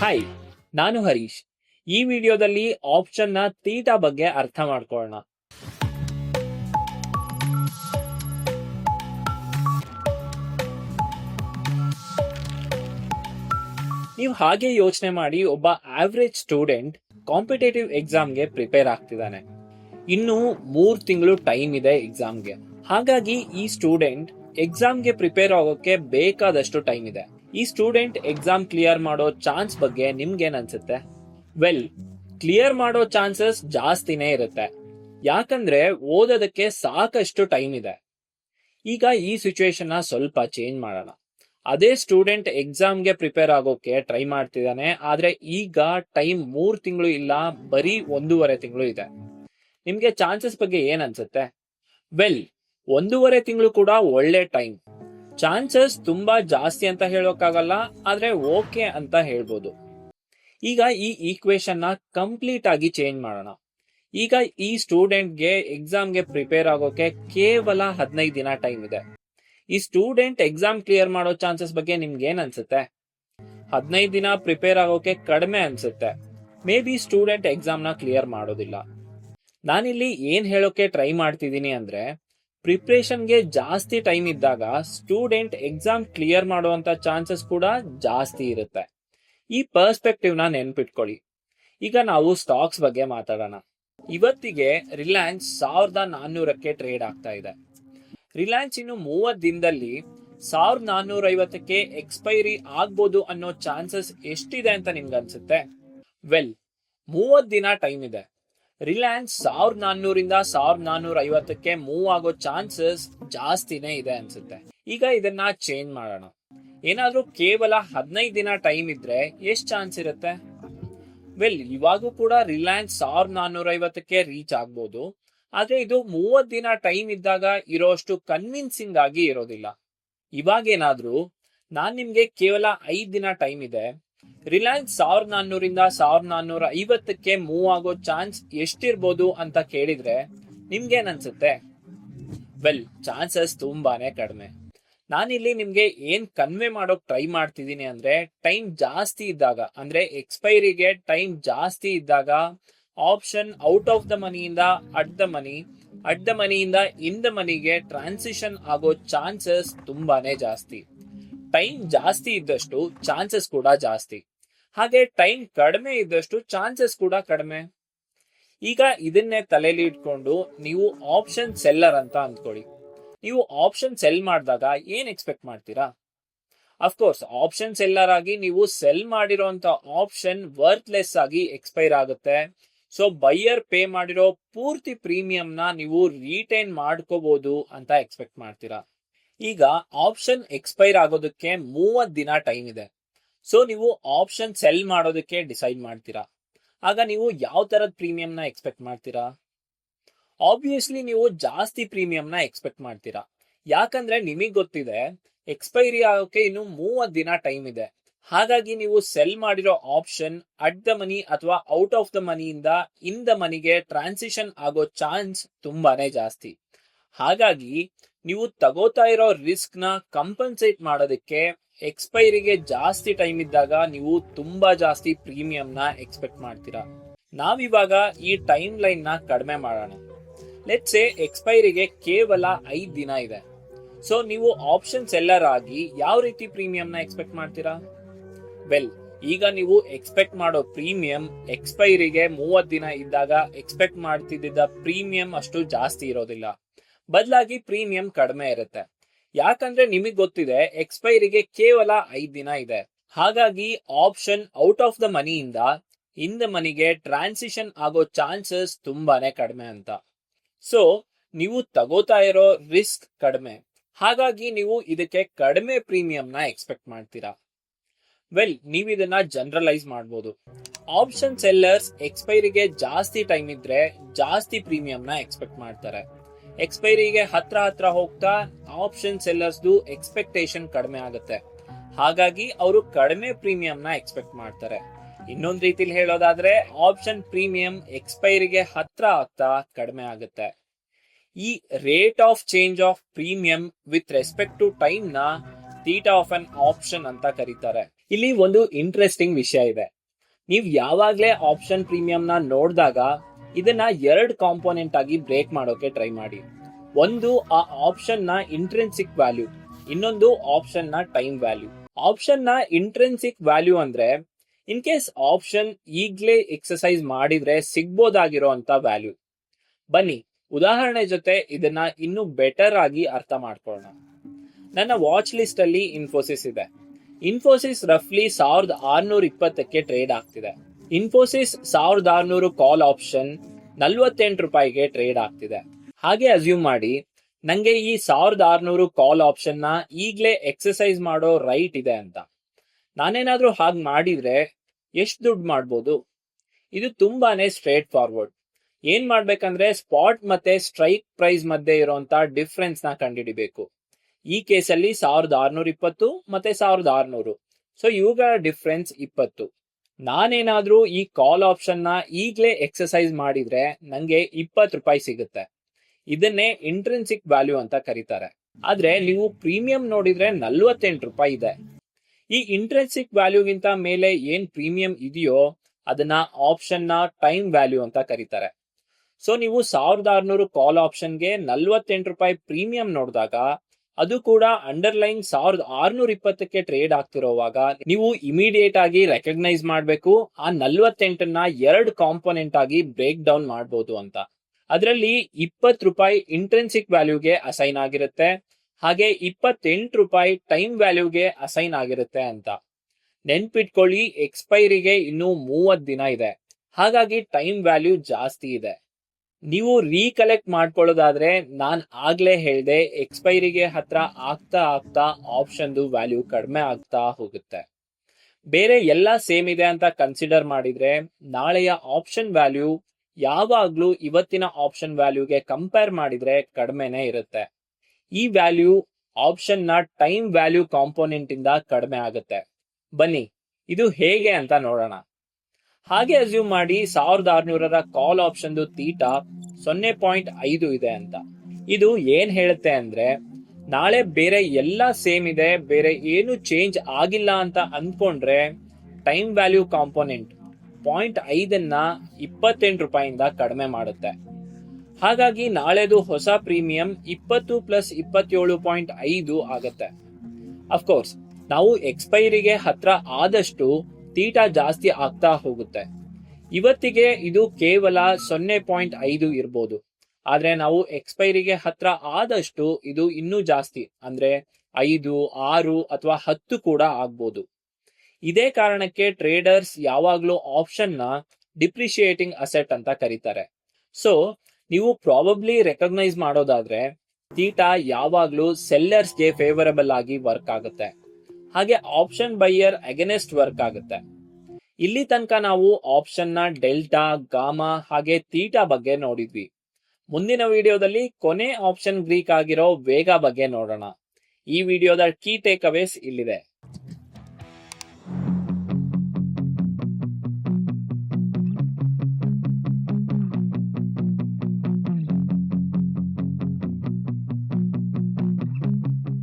Hi ನಾನು ಹರೀಶ್. ಈ ವಿಡಿಯೋದಲ್ಲಿ ಆಪ್ಷನ್ನ ತೀಟಾ ಬಗ್ಗೆ ಅರ್ಥ ಮಾಡ್ಕೊಳ್ಳೋಣ. ನೀವು ಹಾಗೆ ಯೋಚನೆ ಮಾಡಿ ಒಬ್ಬ ಆವ್ರೇಜ್ ಸ್ಟೂಡೆಂಟ್ ಕಾಂಪಿಟೇಟಿವ್ ಎಕ್ಸಾಮ್ಗೆ ಪ್ರಿಪೇರ್ ಆಗ್ತಿದ್ದಾನೆ. ಇನ್ನು ಮೂರ್ ತಿಂಗಳು ಟೈಮ್ ಇದೆ ಎಕ್ಸಾಮ್ಗೆ ಹಾಗಾಗಿ ಈ ಸ್ಟೂಡೆಂಟ್ ಎಕ್ಸಾಮ್ಗೆ ಪ್ರಿಪೇರ್ ಆಗೋಕೆ ಬೇಕಾದಷ್ಟು ಟೈಮ್ ಇದೆ. ಈ ಸ್ಟೂಡೆಂಟ್ ಎಕ್ಸಾಮ್ ಕ್ಲಿಯರ್ ಮಾಡೋ ಚಾನ್ಸ್ ಬಗ್ಗೆ ನಿಮ್ಗೇನ್ ಅನ್ಸುತ್ತೆ? ವೆಲ್ ಕ್ಲಿಯರ್ ಮಾಡೋ ಚಾನ್ಸಸ್ ಜಾಸ್ತಿನೇ ಇರುತ್ತೆ. ಯಾಕಂದ್ರೆ ಓದೋದಕ್ಕೆ ಸಾಕಷ್ಟು ಟೈಮ್ ಇದೆ. ಈಗ ಈ ಸಿಚುವೇಶನ್ ಸ್ವಲ್ಪ ಚೇಂಜ್ ಮಾಡೋಣ. ಅದೇ ಸ್ಟೂಡೆಂಟ್ ಎಕ್ಸಾಮ್ಗೆ ಪ್ರಿಪೇರ್ ಆಗೋಕೆ ಟ್ರೈ ಮಾಡ್ತಿದ್ದಾನೆ, ಆದ್ರೆ ಈಗ ಟೈಮ್ ಮೂರ್ ತಿಂಗಳು ಇಲ್ಲ, ಬರೀ ಒಂದೂವರೆ ತಿಂಗಳು ಇದೆ. ನಿಮ್ಗೆ ಚಾನ್ಸಸ್ ಬಗ್ಗೆ ಏನ್ ಅನ್ಸುತ್ತೆ? ವೆಲ್ ಒಂದೂವರೆ ತಿಂಗಳು ಕೂಡ ಒಳ್ಳೆ ಟೈಮ್ ಚಾನ್ಸಸ್ ತುಂಬಾ ಜಾಸ್ತಿ ಅಂತ ಹೇಳೋಕ್ಕಾಗಲ್ಲ, ಆದ್ರೆ ಓಕೆ ಅಂತ ಹೇಳ್ಬೋದು. ಈಗ ಈ ಈಕ್ವೇಶನ್ನ ಕಂಪ್ಲೀಟ್ ಆಗಿ ಚೇಂಜ್ ಮಾಡೋಣ. ಈಗ ಈ ಸ್ಟೂಡೆಂಟ್ಗೆ ಎಕ್ಸಾಮ್ಗೆ ಪ್ರಿಪೇರ್ ಆಗೋಕೆ ಕೇವಲ ಹದಿನೈದು ದಿನ ಟೈಮ್ ಇದೆ. ಈ ಸ್ಟೂಡೆಂಟ್ ಎಕ್ಸಾಮ್ ಕ್ಲಿಯರ್ ಮಾಡೋ ಚಾನ್ಸಸ್ ಬಗ್ಗೆ ನಿಮ್ಗೆ ಏನ್ ಅನ್ಸುತ್ತೆ? ಹದಿನೈದು ದಿನ ಪ್ರಿಪೇರ್ ಆಗೋಕೆ ಕಡಿಮೆ ಅನ್ಸುತ್ತೆ. ಮೇ ಬಿ ಸ್ಟೂಡೆಂಟ್ ಎಕ್ಸಾಮ್ನ ಕ್ಲಿಯರ್ ಮಾಡೋದಿಲ್ಲ. ನಾನಿಲ್ಲಿ ಏನ್ ಹೇಳೋಕೆ ಟ್ರೈ ಮಾಡ್ತಿದ್ದೀನಿ ಅಂದ್ರೆ ಪ್ರಿಪ್ರೇಷನ್ಗೆ ಜಾಸ್ತಿ ಟೈಮ್ ಇದ್ದಾಗ ಸ್ಟೂಡೆಂಟ್ ಎಕ್ಸಾಮ್ ಕ್ಲಿಯರ್ ಮಾಡುವಂತ ಚಾನ್ಸಸ್ ಕೂಡ ಜಾಸ್ತಿ ಇರುತ್ತೆ. ಈ ಪರ್ಸ್ಪೆಕ್ಟಿವ್ನ ನೆನ್ಪಿಟ್ಕೊಳ್ಳಿ. ಈಗ ನಾವು ಸ್ಟಾಕ್ಸ್ ಬಗ್ಗೆ ಮಾತಾಡೋಣ. ಇವತ್ತಿಗೆ ರಿಲಯನ್ಸ್ ಸಾವಿರದ ನಾನ್ನೂರಕ್ಕೆ ಟ್ರೇಡ್ ಆಗ್ತಾ ಇದೆ. ರಿಲಯನ್ಸ್ ಇನ್ನು ಮೂವತ್ತು ದಿನದಲ್ಲಿ ಸಾವಿರದ ನಾನ್ನೂರ ಐವತ್ತಕ್ಕೆ ಎಕ್ಸ್ಪೈರಿ ಆಗ್ಬೋದು ಅನ್ನೋ ಚಾನ್ಸಸ್ ಎಷ್ಟಿದೆ ಅಂತ ನಿಮ್ಗೆ ಅನ್ಸುತ್ತೆ ವೆಲ್ ಮೂವತ್ತು ದಿನ ಟೈಮ್ ಇದೆ. ರಿಲಯನ್ಸ್ ಸಾವಿರದ ನಾನ್ನೂರಿಂದ ಸಾವಿರದ ನಾನ್ನೂರ ಐವತ್ತಕ್ಕೆ ಮೂವ್ ಆಗೋ ಚಾನ್ಸಸ್ ಜಾಸ್ತಿನೇ ಇದೆ ಅನ್ಸುತ್ತೆ. ಈಗ ಇದನ್ನ ಚೇಂಜ್ ಮಾಡೋಣ. ಏನಾದ್ರೂ ಕೇವಲ ಹದಿನೈದು ದಿನ ಟೈಮ್ ಇದ್ರೆ ಎಷ್ಟ್ ಚಾನ್ಸ್ ಇರುತ್ತೆ? ವೆಲ್ ಇವಾಗೂ ಕೂಡ ರಿಲಯನ್ಸ್ ಸಾವಿರದ ನಾನ್ನೂರ ಐವತ್ತಕ್ಕೆ ರೀಚ್ ಆಗ್ಬೋದು. ಆದ್ರೆ ಇದು ಮೂವತ್ ದಿನ ಟೈಮ್ ಇದ್ದಾಗ ಇರೋಷ್ಟು ಕನ್ವಿನ್ಸಿಂಗ್ ಆಗಿ ಇರೋದಿಲ್ಲ. ಇವಾಗೇನಾದ್ರೂ ನಾನ್ ನಿಮ್ಗೆ ಕೇವಲ ಐದ್ ದಿನ ಟೈಮ್ ಇದೆ. ರಿಲಯನ್ಸ್ ಸಾವಿರದ ನಾನ್ನೂರಿಂದ ಸಾವಿರದ ನಾನ್ನೂರ ಐವತ್ತಕ್ಕೆ ಮೂವ್ ಆಗೋ ಚಾನ್ಸ್ ಎಷ್ಟಿರ್ಬೋದು ಅಂತ ಕೇಳಿದ್ರೆ ನಿಮ್ಗೇನ್ ಅನ್ಸುತ್ತೆ ವೆಲ್ ಚಾನ್ಸಸ್ ತುಂಬಾನೇ ಕಡಿಮೆ. ನಾನಿಲ್ಲಿ ನಿಮ್ಗೆ ಏನ್ ಕನ್ವೆ ಮಾಡೋಕ್ ಟ್ರೈ ಮಾಡ್ತಿದ್ದೀನಿ ಅಂದ್ರೆ ಟೈಮ್ ಜಾಸ್ತಿ ಇದ್ದಾಗ, ಅಂದ್ರೆ ಎಕ್ಸ್ಪೈರಿಗೆ ಟೈಮ್ ಜಾಸ್ತಿ ಇದ್ದಾಗ option out of the ಮನಿಯಿಂದ at the money at the ಮನಿಯಿಂದ in the ಮನಿಗೆ ಟ್ರಾನ್ಸಿಷನ್ ಆಗೋ ಚಾನ್ಸಸ್ ತುಂಬಾನೇ ಜಾಸ್ತಿ. ಟೈಮ್ ಜಾಸ್ತಿ ಇದ್ದಷ್ಟು ಚಾನ್ಸಸ್ ಕೂಡ ಜಾಸ್ತಿ. ಹಾಗೆ ಟೈಮ್ ಕಡಿಮೆ ಇದ್ದಷ್ಟು ಚಾನ್ಸಸ್ ಕೂಡ ಕಡಿಮೆ. ಈಗ ಇದನ್ನೇ ತಲೆಯಲ್ಲಿ ಇಟ್ಕೊಂಡು ನೀವು ಆಪ್ಷನ್ ಸೆಲ್ಲರ್ ಅಂತ ಅಂದ್ಕೊಳ್ಳಿ. ನೀವು ಆಪ್ಷನ್ ಸೆಲ್ ಮಾಡಿದಾಗ ಏನ್ ಎಕ್ಸ್ಪೆಕ್ಟ್ ಮಾಡ್ತೀರಾ? ಅಫ್ಕೋರ್ಸ್ ಆಪ್ಷನ್ ಸೆಲ್ಲರ್ ಆಗಿ ನೀವು ಸೆಲ್ ಮಾಡಿರೋಂತ ಆಪ್ಷನ್ ವರ್ತ್ಲೆಸ್ ಆಗಿ ಎಕ್ಸ್ಪೈರ್ ಆಗುತ್ತೆ. ಸೊ ಬೈಯರ್ ಪೇ ಮಾಡಿರೋ ಪೂರ್ತಿ ಪ್ರೀಮಿಯಂನ ನೀವು ರಿಟೈನ್ ಮಾಡ್ಕೋಬಹುದು ಅಂತ ಎಕ್ಸ್ಪೆಕ್ಟ್ ಮಾಡ್ತೀರಾ? ಈಗ ಆಪ್ಷನ್ ಎಕ್ಸ್ಪೈರ್ ಆಗೋದಕ್ಕೆ ಮೂವತ್ ದಿನ ಟೈಮ್ ಇದೆ. ಸೊ ನೀವು ಆಪ್ಷನ್ ಸೆಲ್ ಮಾಡೋದಕ್ಕೆ ಡಿಸೈಡ್ ಮಾಡ್ತೀರಾ. ಆಗ ನೀವು ಯಾವ ತರದ ಪ್ರೀಮಿಯಂ ನ ಎಕ್ಸ್ಪೆಕ್ಟ್ ಮಾಡ್ತೀರಾ? ಆಬ್ವಿಯಸ್ಲಿ ನೀವು ಜಾಸ್ತಿ ಪ್ರೀಮಿಯಂ ನ ಎಕ್ಸ್ಪೆಕ್ಟ್ ಮಾಡ್ತೀರಾ. ಯಾಕಂದ್ರೆ ನಿಮಗ್ ಗೊತ್ತಿದೆ ಎಕ್ಸ್ಪೈರಿ ಆಗೋಕೆ ಇನ್ನು ಮೂವತ್ ದಿನ ಟೈಮ್ ಇದೆ. ಹಾಗಾಗಿ ನೀವು ಸೆಲ್ ಮಾಡಿರೋ ಆಪ್ಷನ್ ಅಟ್ ದ ಮನಿ ಅಥವಾ ಔಟ್ ಆಫ್ ದ ಮನಿಯಿಂದ ಇನ್ ದ ಮನಿಗೆ ಟ್ರಾನ್ಸಿಷನ್ ಆಗೋ ಚಾನ್ಸ್ ತುಂಬಾನೇ ಜಾಸ್ತಿ. ಹಾಗಾಗಿ ನೀವು ತಗೋತಾ ಇರೋ ರಿಸ್ಕ್ನ ಕಂಪನ್ಸೇಟ್ ಮಾಡೋದಕ್ಕೆ ಎಕ್ಸ್ಪೈರಿಗೆ ಜಾಸ್ತಿ ಟೈಮ್ ಇದ್ದಾಗ ನೀವು ತುಂಬಾ ಜಾಸ್ತಿ ಪ್ರೀಮಿಯಂ ನ ಎಕ್ಸ್ಪೆಕ್ಟ್ ಮಾಡ್ತೀರಾ. ನಾವಿವಾಗ ಈ ಟೈಮ್ ಲೈನ್ನ ಕಡಿಮೆ ಮಾಡೋಣ. ಲೆಟ್ಸ್ ಎಕ್ಸ್ಪೈರಿಗೆ ಕೇವಲ ಐದ್ ದಿನ ಇದೆ. ಸೊ ನೀವು ಆಪ್ಷನ್ ಸೆಲ್ಲರ್ ಆಗಿ ಯಾವ ರೀತಿ ಪ್ರೀಮಿಯಂ ನ ಎಕ್ಸ್ಪೆಕ್ಟ್ ಮಾಡ್ತೀರಾ? ವೆಲ್ ಈಗ ನೀವು ಎಕ್ಸ್ಪೆಕ್ಟ್ ಮಾಡೋ ಪ್ರೀಮಿಯಂ ಎಕ್ಸ್ಪೈರಿಗೆ ಮೂವತ್ ದಿನ ಇದ್ದಾಗ ಎಕ್ಸ್ಪೆಕ್ಟ್ ಮಾಡ್ತಿದ್ದ ಪ್ರೀಮಿಯಂ ಅಷ್ಟು ಜಾಸ್ತಿ ಇರೋದಿಲ್ಲ. ಬದಲಾಗಿ ಪ್ರೀಮಿಯಂ ಕಡಿಮೆ ಇರುತ್ತೆ. ಯಾಕಂದ್ರೆ ನಿಮಗ್ ಗೊತ್ತಿದೆ, ಎಕ್ಸ್ಪೈರಿಗೆ ಕೇವಲ ಐದ್ ದಿನ ಇದೆ. ಹಾಗಾಗಿ ಆಪ್ಷನ್ ಔಟ್ ಆಫ್ ದ ಮನಿಯಿಂದ ಇನ್ ದ ಮನಿಗೆ ಟ್ರಾನ್ಸಿಷನ್ ಆಗೋ ಚಾನ್ಸಸ್ ತುಂಬಾನೇ ಕಡಿಮೆ ಅಂತ. ಸೊ, ನೀವು ತಗೋತಾ ಇರೋ ರಿಸ್ಕ್ ಕಡಿಮೆ. ಹಾಗಾಗಿ ನೀವು ಇದಕ್ಕೆ ಕಡಿಮೆ ಪ್ರೀಮಿಯಂ ನ ಎಕ್ಸ್ಪೆಕ್ಟ್ ಮಾಡ್ತೀರಾ. ವೆಲ್, ನೀವು ಇದನ್ನ ಜನರಲೈಸ್ ಮಾಡಬಹುದು ಆಪ್ಷನ್ ಸೆಲ್ಲರ್ಸ್ ಎಕ್ಸ್ಪೈರಿಗೆ ಜಾಸ್ತಿ ಟೈಮ್ ಇದ್ರೆ ಜಾಸ್ತಿ ಪ್ರೀಮಿಯಂ ನ ಎಕ್ಸ್ಪೆಕ್ಟ್ ಮಾಡ್ತಾರೆ. ಎಕ್ಸ್ಪೈರಿಗೆ ಹತ್ರ ಹತ್ರ ಹೋಗ್ತಾ ಆಪ್ಷನ್ ಸೆಲ್ಲರ್ಸ್ದು ಎಕ್ಸ್ಪೆಕ್ಟೇಷನ್ ಕಡಿಮೆ ಆಗುತ್ತೆ. ಹಾಗಾಗಿ ಅವರು ಕಡಿಮೆ ಪ್ರೀಮಿಯಂನ ಎಕ್ಸ್ಪೆಕ್ಟ್ ಮಾಡ್ತಾರೆ. ಇನ್ನೊಂದು ರೀತಿಲಿ ಹೇಳೋದಾದ್ರೆ ಆಪ್ಷನ್ ಪ್ರೀಮಿಯಂ ಎಕ್ಸ್ಪೈರಿಗೆ ಹತ್ರ ಆಗ್ತಾ ಕಡಿಮೆ ಆಗುತ್ತೆ. ಈ rate of change of premium with respect to ಟೈಮ್ನ ತೀಟಾ ಆಫ್ ಅನ್ ಆಪ್ಷನ್ ಅಂತ ಕರೀತಾರೆ. ಇಲ್ಲಿ ಒಂದು ಇಂಟ್ರೆಸ್ಟಿಂಗ್ ವಿಷಯ ಇದೆ. ನೀವು ಯಾವಾಗ್ಲೇ ಆಪ್ಷನ್ ಪ್ರೀಮಿಯಂನ ನೋಡಿದಾಗ ಇದನ್ನ ಎರಡ್ ಕಾಂಪೋನೆಂಟ್ ಆಗಿ ಬ್ರೇಕ್ ಮಾಡೋಕೆ ಟ್ರೈ ಮಾಡಿ. ಒಂದು, ಆ ಆಪ್ಷನ್ನ ಇಂಟ್ರೆನ್ಸಿಕ್ ವ್ಯಾಲ್ಯೂ ಇನ್ನೊಂದು ಆಪ್ಷನ್ನ ಟೈಮ್ ವ್ಯಾಲ್ಯೂ ಆಪ್ಷನ್ನ ಇಂಟ್ರೆನ್ಸಿಕ್ ವ್ಯಾಲ್ಯೂ ಅಂದ್ರೆ ಇನ್ ಕೇಸ್ ಆಪ್ಷನ್ ಈಗ್ಲೇ ಎಕ್ಸಸೈಸ್ ಮಾಡಿದ್ರೆ ಸಿಗ್ಬೋದಾಗಿರೋ ಅಂತ ವ್ಯಾಲ್ಯೂ ಬನ್ನಿ, ಉದಾಹರಣೆ ಜೊತೆ ಇದನ್ನ ಇನ್ನೂ ಬೆಟರ್ ಆಗಿ ಅರ್ಥ ಮಾಡ್ಕೊಳ್ಳೋಣ. ನನ್ನ ವಾಚ್ ಲಿಸ್ಟ್ ಅಲ್ಲಿ ಇನ್ಫೋಸಿಸ್ ಇದೆ. ಇನ್ಫೋಸಿಸ್ ರಫ್ಲಿ ಸಾವಿರದ ಆರ್ನೂರ ಇಪ್ಪತ್ತಕ್ಕೆ ಟ್ರೇಡ್ ಆಗ್ತಿದೆ. ಇನ್ಫೋಸಿಸ್ ಸಾವಿರದ ಆರ್ನೂರು ಕಾಲ್ ಆಪ್ಷನ್ ನಲ್ವತ್ತೆಂಟು ರೂಪಾಯಿಗೆ ಟ್ರೇಡ್ ಆಗ್ತಿದೆ. ಹಾಗೆ ಅಸ್ಯೂಮ್ ಮಾಡಿ, ನಂಗೆ ಈ ಸಾವಿರದ ಆರ್ನೂರು ಕಾಲ್ ಆಪ್ಷನ್ನ ಈಗ್ಲೇ ಎಕ್ಸಸೈಸ್ ಮಾಡೋ ರೈಟ್ ಇದೆ ಅಂತ. ನಾನೇನಾದ್ರೂ ಹಾಗೆ ಮಾಡಿದ್ರೆ ಎಷ್ಟು ದುಡ್ಡು ಮಾಡ್ಬೋದು? ಇದು ತುಂಬಾನೇ ಸ್ಟ್ರೇಟ್ ಫಾರ್ವರ್ಡ್ ಏನ್ ಮಾಡ್ಬೇಕಂದ್ರೆ ಸ್ಪಾಟ್ ಮತ್ತೆ ಸ್ಟ್ರೈಕ್ ಪ್ರೈಸ್ ಮಧ್ಯೆ ಇರುವಂತ ಡಿಫ್ರೆನ್ಸ್ನ ಕಂಡುಹಿಡಿಬೇಕು ಈ ಕೇಸಲ್ಲಿ ಸಾವಿರದ ಆರ್ನೂರ ಇಪ್ಪತ್ತು ಮತ್ತೆ ಸಾವಿರದ ಆರ್ನೂರು. ಸೊ ಇವುಗಳ ಡಿಫ್ರೆನ್ಸ್ ಇಪ್ಪತ್ತು. ನಾನೇನಾದ್ರೂ ಈ ಕಾಲ್ ಆಪ್ಷನ್ನ ಈಗ್ಲೇ ಎಕ್ಸಸೈಸ್ ಮಾಡಿದ್ರೆ ನಂಗೆ ಇಪ್ಪತ್ತು ರೂಪಾಯಿ ಸಿಗುತ್ತೆ. ಇದನ್ನೇ ಇಂಟ್ರೆನ್ಸಿಕ್ ವ್ಯಾಲ್ಯೂ ಅಂತ ಕರೀತಾರೆ. ಆದ್ರೆ ನೀವು ಪ್ರೀಮಿಯಂ ನೋಡಿದ್ರೆ ನಲ್ವತ್ತೆಂಟು ರೂಪಾಯಿ ಇದೆ. ಈ ಇಂಟ್ರೆನ್ಸಿಕ್ ವ್ಯಾಲ್ಯೂಗಿಂತ ಮೇಲೆ ಏನ್ ಪ್ರೀಮಿಯಂ ಇದೆಯೋ ಅದನ್ನ ಆಪ್ಷನ್ನ ಟೈಮ್ ವ್ಯಾಲ್ಯೂ ಅಂತ ಕರೀತಾರೆ. ಸೊ ನೀವು ಸಾವಿರದ ಆರ್ನೂರು ಕಾಲ್ ಆಪ್ಷನ್ಗೆ ನಲ್ವತ್ತೆಂಟು ರೂಪಾಯಿ ಪ್ರೀಮಿಯಂ ನೋಡಿದಾಗ ಅದು ಕೂಡ ಅಂಡರ್ಲೈನ್ ಸಾವಿರದ ಆರ್ನೂರ ಇಪ್ಪತ್ತಕ್ಕೆ ಟ್ರೇಡ್ ಆಗ್ತಿರೋವಾಗ ನೀವು ಇಮಿಡಿಯೇಟ್ ಆಗಿ ರೆಕಗ್ನೈಸ್ ಮಾಡಬೇಕು, ಆ ನಲ್ವತ್ತೆಂಟನ್ನ ಎರಡು ಕಾಂಪೋನೆಂಟ್ ಆಗಿ ಬ್ರೇಕ್ ಡೌನ್ ಮಾಡಬಹುದು ಅಂತ. ಅದರಲ್ಲಿ ಇಪ್ಪತ್ತು ರೂಪಾಯಿ ಇಂಟ್ರೆನ್ಸಿಕ್ ವ್ಯಾಲ್ಯೂಗೆ ಅಸೈನ್ ಆಗಿರುತ್ತೆ, ಹಾಗೆ ಇಪ್ಪತ್ತೆಂಟು ರೂಪಾಯಿ ಟೈಮ್ ವ್ಯಾಲ್ಯೂಗೆ ಅಸೈನ್ ಆಗಿರುತ್ತೆ ಅಂತ. ನೆನ್ಪಿಟ್ಕೊಳ್ಳಿ ಎಕ್ಸ್ಪೈರಿಗೆ ಇನ್ನೂ ಮೂವತ್ತು ದಿನ ಇದೆ. ಹಾಗಾಗಿ ಟೈಮ್ ವ್ಯಾಲ್ಯೂ ಜಾಸ್ತಿ ಇದೆ. ನೀವು ರೀಕಲೆಕ್ಟ್ ಮಾಡ್ಕೊಳ್ಳೋದಾದ್ರೆ ನಾನು ಆಗ್ಲೇ ಹೇಳ್ದೆ ಎಕ್ಸ್ಪೈರಿಗೆ ಹತ್ರ ಆಗ್ತಾ ಆಗ್ತಾ ಆಪ್ಷನ್ದು ವ್ಯಾಲ್ಯೂ ಕಡಿಮೆ ಆಗ್ತಾ ಹೋಗುತ್ತೆ. ಬೇರೆ ಎಲ್ಲ ಸೇಮ್ ಇದೆ ಅಂತ ಕನ್ಸಿಡರ್ ಮಾಡಿದ್ರೆ ನಾಳೆಯ ಆಪ್ಷನ್ ವ್ಯಾಲ್ಯೂ ಯಾವಾಗ್ಲೂ ಇವತ್ತಿನ ಆಪ್ಷನ್ ವ್ಯಾಲ್ಯೂಗೆ ಕಂಪೇರ್ ಮಾಡಿದ್ರೆ ಕಡಿಮೆನೆ ಇರುತ್ತೆ. ಈ ವ್ಯಾಲ್ಯೂ ಆಪ್ಷನ್ನ ಟೈಮ್ ವ್ಯಾಲ್ಯೂ ಕಾಂಪೋನೆಂಟ್ ಇಂದ ಕಡಿಮೆ ಆಗುತ್ತೆ. ಬನ್ನಿ, ಇದು ಹೇಗೆ ಅಂತ ನೋಡೋಣ. ಹಾಗೆ ಅಸ್ಯೂಮ್ ಮಾಡಿ ಸಾವಿರದ ಆರ್ನೂರರ ಕಾಲ್ ಆಪ್ಷನ್ದು ತೀಟಾ ಸೊನ್ನೆ ಪಾಯಿಂಟ್ ಐದು ಇದೆ ಅಂತ. ಇದು ಏನ್ ಹೇಳುತ್ತೆ ಅಂದ್ರೆ, ನಾಳೆ ಬೇರೆ ಎಲ್ಲ ಸೇಮ್ ಇದೆ, ಬೇರೆ ಏನು ಚೇಂಜ್ ಆಗಿಲ್ಲ ಅಂತ ಅಂದ್ಕೊಂಡ್ರೆ ಟೈಮ್ ವ್ಯಾಲ್ಯೂ ಕಾಂಪೋನೆಂಟ್ ಪಾಯಿಂಟ್ ಐದನ್ನ ಇಪ್ಪತ್ತೆಂಟು ರೂಪಾಯಿಂದ ಕಡಿಮೆ ಮಾಡುತ್ತೆ. ಹಾಗಾಗಿ ನಾಳೆದು ಹೊಸ ಪ್ರೀಮಿಯಂ ಇಪ್ಪತ್ತು ಪ್ಲಸ್ ಇಪ್ಪತ್ತೇಳು ಪಾಯಿಂಟ್ ಐದು ಆಗತ್ತೆ. ಅಫ್ಕೋರ್ಸ್ ನಾವು ಎಕ್ಸ್ಪೈರಿಗೆ ಹತ್ರ ಆದಷ್ಟು ತೀಟಾ ಜಾಸ್ತಿ ಆಗ್ತಾ ಹೋಗುತ್ತೆ. ಇವತ್ತಿಗೆ ಇದು ಕೇವಲ ಸೊನ್ನೆ ಪಾಯಿಂಟ್ ಐದು ಇರ್ಬೋದು. ಆದ್ರೆ ನಾವು ಎಕ್ಸ್ಪೈರಿಗೆ ಹತ್ರ ಆದಷ್ಟು ಇದು ಇನ್ನೂ ಜಾಸ್ತಿ, ಅಂದ್ರೆ ಐದು, ಆರು ಅಥವಾ ಹತ್ತು ಕೂಡ ಆಗ್ಬೋದು. ಇದೇ ಕಾರಣಕ್ಕೆ ಟ್ರೇಡರ್ಸ್ ಯಾವಾಗ್ಲೂ ಆಪ್ಷನ್ನ ಡಿಪ್ರಿಶಿಯೇಟಿಂಗ್ ಅಸೆಟ್ ಅಂತ ಕರೀತಾರೆ. ಸೊ, ನೀವು ಪ್ರಾಬಬ್ಲಿ ರೆಕಗ್ನೈಸ್ ಮಾಡೋದಾದ್ರೆ ತೀಟಾ ಯಾವಾಗ್ಲೂ ಸೆಲ್ಲರ್ಸ್ಗೆ ಫೇವರಬಲ್ ಆಗಿ ವರ್ಕ್ ಆಗುತ್ತೆ. ಹಾಗೆ ಆಪ್ಷನ್ ಬೈಯರ್ ಅಗೇನೆಸ್ಟ್ ವರ್ಕ್ ಆಗುತ್ತೆ. ಇಲ್ಲಿ ತನಕ ನಾವು ಆಪ್ಷನ್ನ ಡೆಲ್ಟಾ ಗಾಮಾ ಹಾಗೆ ತೀಟಾ ಬಗ್ಗೆ ನೋಡಿದ್ವಿ. ಮುಂದಿನ ವಿಡಿಯೋದಲ್ಲಿ ಕೊನೆ ಆಪ್ಷನ್ ಗ್ರೀಕ್ ಆಗಿರೋ ವೇಗ ಬಗ್ಗೆ ನೋಡೋಣ. ಈ ವಿಡಿಯೋದ ಕೀ ಟೇಕ್ ಅವೇಸ್ ಇಲ್ಲಿದೆ.